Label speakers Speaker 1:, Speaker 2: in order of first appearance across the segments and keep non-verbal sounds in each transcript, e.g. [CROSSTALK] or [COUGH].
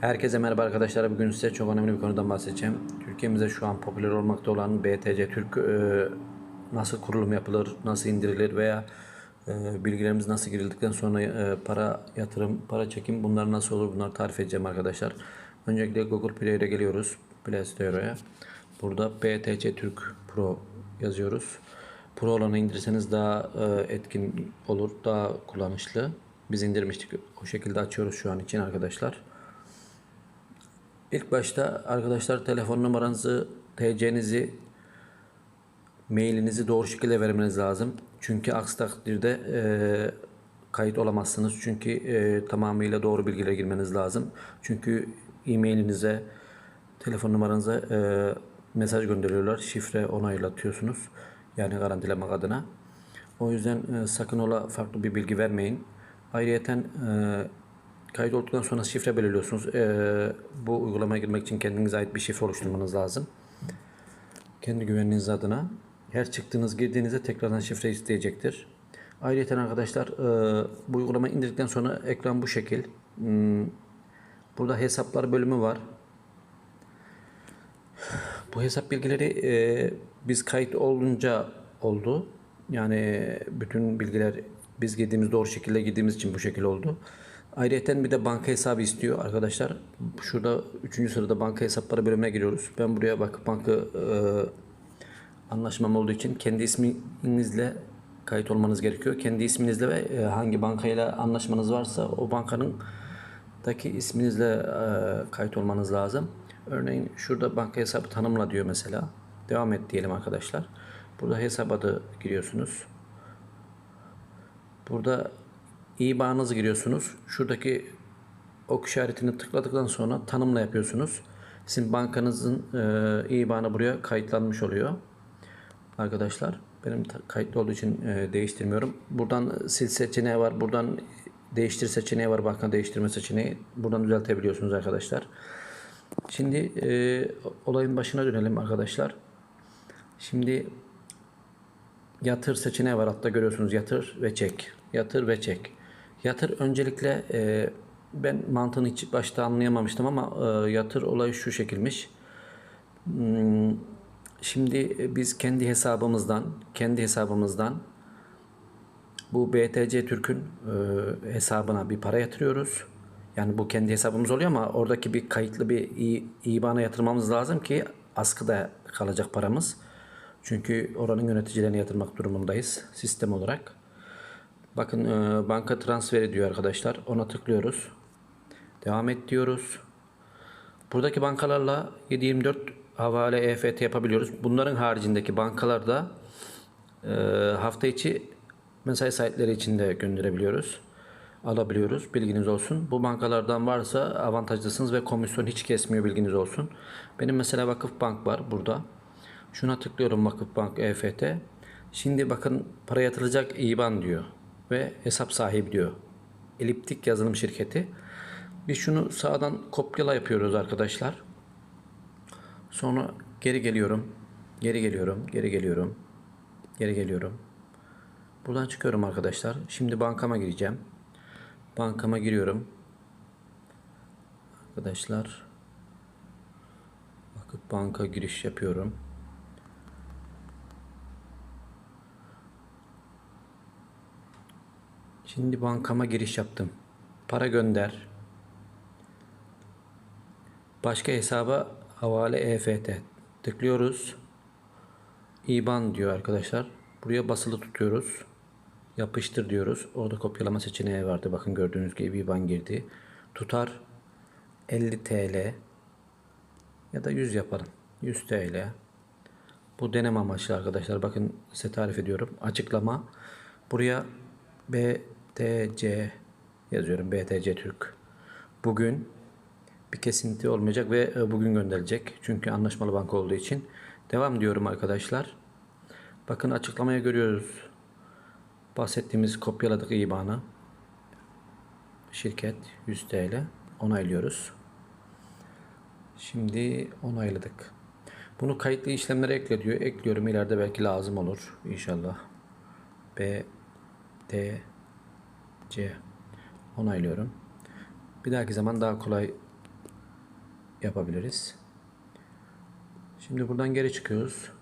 Speaker 1: Herkese merhaba arkadaşlar. Bugün size çok önemli bir konudan bahsedeceğim. Türkiye'mizde şu an popüler olmakta olan BTC Türk e, nasıl kurulum yapılır, nasıl indirilir veya e, bilgilerimiz nasıl girildikten sonra e, para yatırım, para çekim bunlar nasıl olur bunları tarif edeceğim arkadaşlar. Öncelikle Google Play'e geliyoruz. Play Store'a. Burada BTC Türk Pro yazıyoruz. Pro olanı indirirseniz daha e, etkin olur, daha kullanışlı. Biz indirmiştik. O şekilde açıyoruz şu an için arkadaşlar. İlk başta arkadaşlar telefon numaranızı, TC'nizi, mailinizi doğru şekilde vermeniz lazım. Çünkü aksi takdirde e, kayıt olamazsınız. Çünkü e, tamamıyla doğru bilgiler girmeniz lazım. Çünkü e-mailinize, telefon numaranıza e, mesaj gönderiyorlar. Şifre onaylatıyorsunuz. Yani garantilemek adına. O yüzden e, sakın ola farklı bir bilgi vermeyin. Ayrıyeten e, kayıt olduktan sonra şifre belirliyorsunuz. E, bu uygulamaya girmek için kendinize ait bir şifre oluşturmanız lazım. Kendi güvenliğiniz adına. Her çıktığınız girdiğinizde tekrardan şifre isteyecektir. Ayrıca arkadaşlar e, bu uygulamayı indirdikten sonra ekran bu şekil. Hmm, Burada hesaplar bölümü var. Bu hesap bilgileri e, biz kayıt olunca oldu. Yani bütün bilgiler biz girdiğimiz doğru şekilde girdiğimiz için bu şekilde oldu. Ayrıca bir de banka hesabı istiyor arkadaşlar. Şurada 3. sırada banka hesapları bölümüne giriyoruz. Ben buraya bak banka e, anlaşmam olduğu için kendi isminizle kayıt olmanız gerekiyor. Kendi isminizle ve e, hangi bankayla anlaşmanız varsa o bankanın daki isminizle e, kayıt olmanız lazım. Örneğin şurada banka hesabı tanımla diyor mesela. Devam et diyelim arkadaşlar. Burada hesap adı giriyorsunuz. Burada IBAN'ınızı giriyorsunuz. Şuradaki ok işaretini tıkladıktan sonra tanımla yapıyorsunuz. Sizin bankanızın e, IBAN'ı buraya kayıtlanmış oluyor. Arkadaşlar benim kayıtlı olduğu için e, değiştirmiyorum. Buradan sil seçeneği var. Buradan değiştir seçeneği var. Banka değiştirme seçeneği. Buradan düzeltebiliyorsunuz arkadaşlar. Şimdi e, olayın başına dönelim arkadaşlar. Şimdi yatır seçeneği var. Altta görüyorsunuz yatır ve çek. Yatır ve çek. Yatır öncelikle e, ben mantığını hiç başta anlayamamıştım ama e, yatır olayı şu şekilmiş. Hmm, Şimdi e, biz kendi hesabımızdan, kendi hesabımızdan bu BTC Türk'ün e, hesabına bir para yatırıyoruz. Yani bu kendi hesabımız oluyor ama oradaki bir kayıtlı bir IBAN'a yatırmamız lazım ki askıda kalacak paramız. Çünkü oranın yöneticilerine yatırmak durumundayız sistem olarak. Bakın e, banka transferi diyor arkadaşlar. Ona tıklıyoruz. Devam et diyoruz. Buradaki bankalarla 7/24 havale EFT yapabiliyoruz. Bunların haricindeki bankalarda e, hafta içi mesai saatleri içinde gönderebiliyoruz. Alabiliyoruz. Bilginiz olsun. Bu bankalardan varsa avantajlısınız ve komisyon hiç kesmiyor bilginiz olsun. Benim mesela Vakıfbank var burada. Şuna tıklıyorum Vakıfbank EFT. Şimdi bakın para yatırılacak IBAN diyor ve hesap sahibi diyor. Eliptik yazılım şirketi. Biz şunu sağdan kopyala yapıyoruz arkadaşlar. Sonra geri geliyorum. Geri geliyorum. Geri geliyorum. Geri geliyorum. Buradan çıkıyorum arkadaşlar. Şimdi bankama gireceğim. Bankama giriyorum. Arkadaşlar. Bakıp banka giriş yapıyorum. Şimdi bankama giriş yaptım. Para gönder. Başka hesaba havale EFT tıklıyoruz. IBAN diyor arkadaşlar. Buraya basılı tutuyoruz. Yapıştır diyoruz. Orada kopyalama seçeneği vardı. Bakın gördüğünüz gibi IBAN girdi. Tutar 50 TL ya da 100 yaparım. 100 TL. Bu deneme amaçlı arkadaşlar. Bakın size tarif ediyorum. Açıklama. Buraya BTC yazıyorum. BTC Türk. Bugün bir kesinti olmayacak ve e, bugün gönderilecek. Çünkü anlaşmalı banka olduğu için. Devam diyorum arkadaşlar. Bakın açıklamaya görüyoruz. Bahsettiğimiz kopyaladık IBAN'ı. Şirket 100 TL. Onaylıyoruz. Şimdi onayladık. Bunu kayıtlı işlemlere ekle diyor. Ekliyorum. İleride belki lazım olur. İnşallah. B T C onaylıyorum. Bir dahaki zaman daha kolay yapabiliriz. Şimdi buradan geri çıkıyoruz.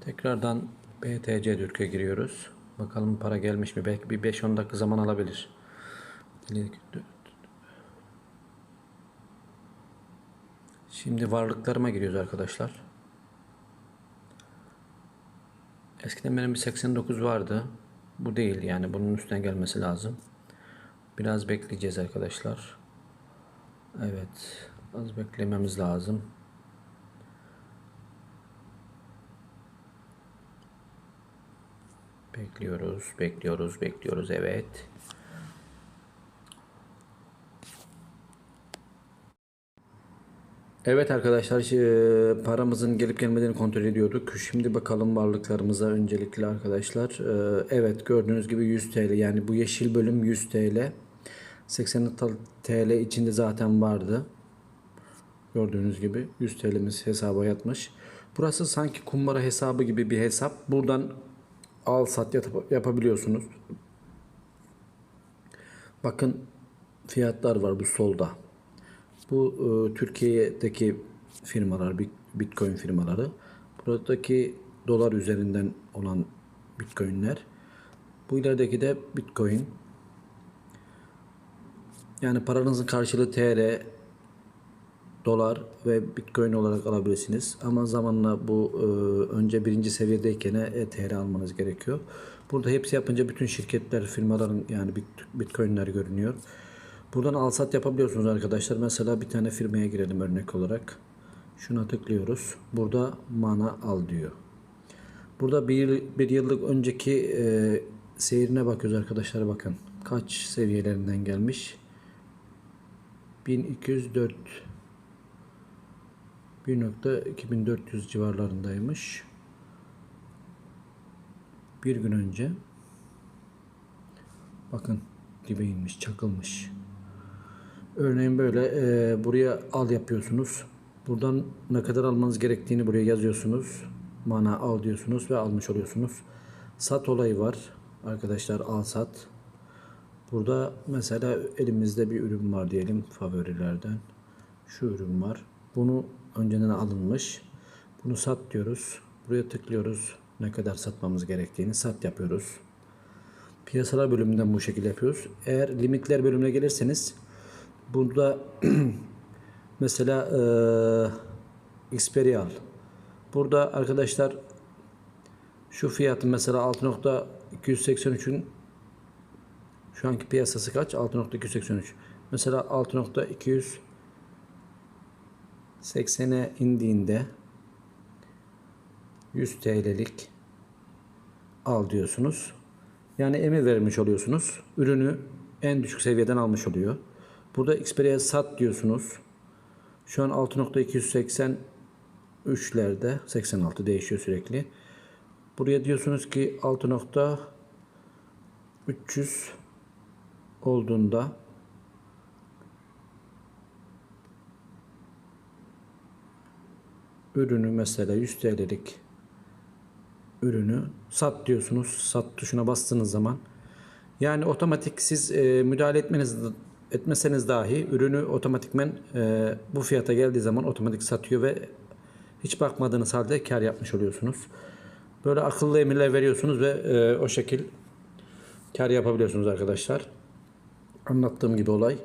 Speaker 1: Tekrardan BTC Türkiye giriyoruz. Bakalım para gelmiş mi? Belki bir 5-10 dakika zaman alabilir. Şimdi varlıklarıma giriyoruz arkadaşlar. Eskiden benim bir 89 vardı. Bu değil yani bunun üstüne gelmesi lazım. Biraz bekleyeceğiz arkadaşlar. Evet. Az beklememiz lazım. Bekliyoruz, bekliyoruz, bekliyoruz. Evet. Evet arkadaşlar paramızın gelip gelmediğini kontrol ediyorduk. Şimdi bakalım varlıklarımıza öncelikle arkadaşlar. Evet gördüğünüz gibi 100 TL yani bu yeşil bölüm 100 TL. 80 TL içinde zaten vardı. Gördüğünüz gibi 100 TL'miz hesaba yatmış. Burası sanki kumbara hesabı gibi bir hesap. Buradan al sat yap- yapabiliyorsunuz. Bakın fiyatlar var bu solda. Bu e, Türkiye'deki firmalar, bit- Bitcoin firmaları. Buradaki dolar üzerinden olan Bitcoin'ler. Bu ilerideki de Bitcoin. Yani paranızın karşılığı TL, dolar ve Bitcoin olarak alabilirsiniz. Ama zamanla bu e, önce birinci seviyedeyken e, TL almanız gerekiyor. Burada hepsi yapınca bütün şirketler, firmaların yani bit- Bitcoin'ler görünüyor. Buradan alsat yapabiliyorsunuz arkadaşlar. Mesela bir tane firmaya girelim örnek olarak. Şuna tıklıyoruz. Burada mana al diyor. Burada bir, bir yıllık önceki e, seyrine bakıyoruz arkadaşlar bakın. Kaç seviyelerinden gelmiş? 1204 1.2400 civarlarındaymış. Bir gün önce bakın dibe inmiş, çakılmış. Örneğin böyle e, buraya al yapıyorsunuz. Buradan ne kadar almanız gerektiğini buraya yazıyorsunuz. Mana al diyorsunuz ve almış oluyorsunuz. Sat olayı var. Arkadaşlar al sat. Burada mesela elimizde bir ürün var diyelim favorilerden. Şu ürün var. Bunu önceden alınmış. Bunu sat diyoruz. Buraya tıklıyoruz. Ne kadar satmamız gerektiğini sat yapıyoruz. Piyasalar bölümünden bu şekilde yapıyoruz. Eğer limitler bölümüne gelirseniz burada [CLEARS THROAT] mesela eee Xperial. Burada arkadaşlar şu fiyatın mesela 6.283'ün şu anki piyasası kaç? 6.283. Mesela 6.280'e indiğinde 100 TL'lik al diyorsunuz. Yani emir vermiş oluyorsunuz. Ürünü en düşük seviyeden almış oluyor. Burada Xperia'ya sat diyorsunuz. Şu an 6.283'lerde 86 değişiyor sürekli. Buraya diyorsunuz ki 6.300 olduğunda ürünü mesela 100 TL'lik ürünü sat diyorsunuz. Sat tuşuna bastığınız zaman yani otomatik siz e, müdahale etmeniz etmeseniz dahi ürünü otomatikmen e, bu fiyata geldiği zaman otomatik satıyor ve hiç bakmadığınız halde kar yapmış oluyorsunuz. Böyle akıllı emirler veriyorsunuz ve e, o şekil kar yapabiliyorsunuz arkadaşlar. Anlattığım gibi olay.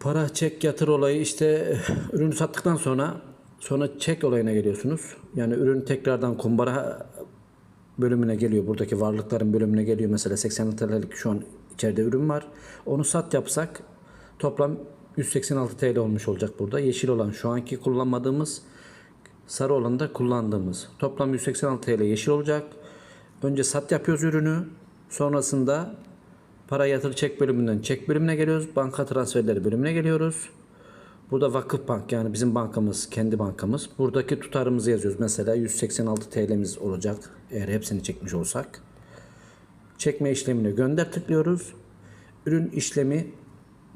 Speaker 1: Para çek yatır olayı işte ürünü sattıktan sonra sonra çek olayına geliyorsunuz. Yani ürün tekrardan kumbara bölümüne geliyor. Buradaki varlıkların bölümüne geliyor. Mesela 80 TL'lik şu an içeride ürün var. Onu sat yapsak toplam 186 TL olmuş olacak burada. Yeşil olan şu anki kullanmadığımız sarı olan da kullandığımız. Toplam 186 TL yeşil olacak. Önce sat yapıyoruz ürünü. Sonrasında para yatır çek bölümünden çek bölümüne geliyoruz. Banka transferleri bölümüne geliyoruz. Burada Vakıf Bank yani bizim bankamız, kendi bankamız. Buradaki tutarımızı yazıyoruz. Mesela 186 TL'miz olacak eğer hepsini çekmiş olsak. Çekme işlemine gönder tıklıyoruz. Ürün işlemi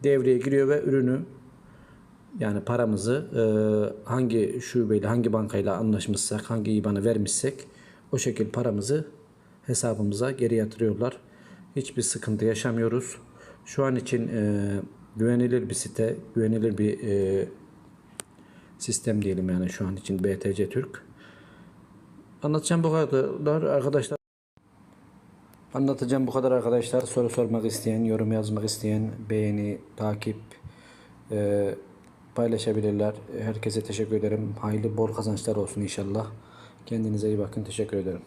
Speaker 1: devreye giriyor ve ürünü yani paramızı e, hangi şubeyle, hangi bankayla anlaşmışsak, hangi IBAN'ı vermişsek o şekilde paramızı hesabımıza geri yatırıyorlar. Hiçbir sıkıntı yaşamıyoruz. Şu an için e, güvenilir bir site, güvenilir bir e, sistem diyelim yani şu an için BTC Türk. Anlatacağım bu kadar arkadaşlar. Anlatacağım bu kadar arkadaşlar. Soru sormak isteyen, yorum yazmak isteyen, beğeni, takip, e, paylaşabilirler. Herkese teşekkür ederim. Hayırlı bol kazançlar olsun inşallah. Kendinize iyi bakın. Teşekkür ederim.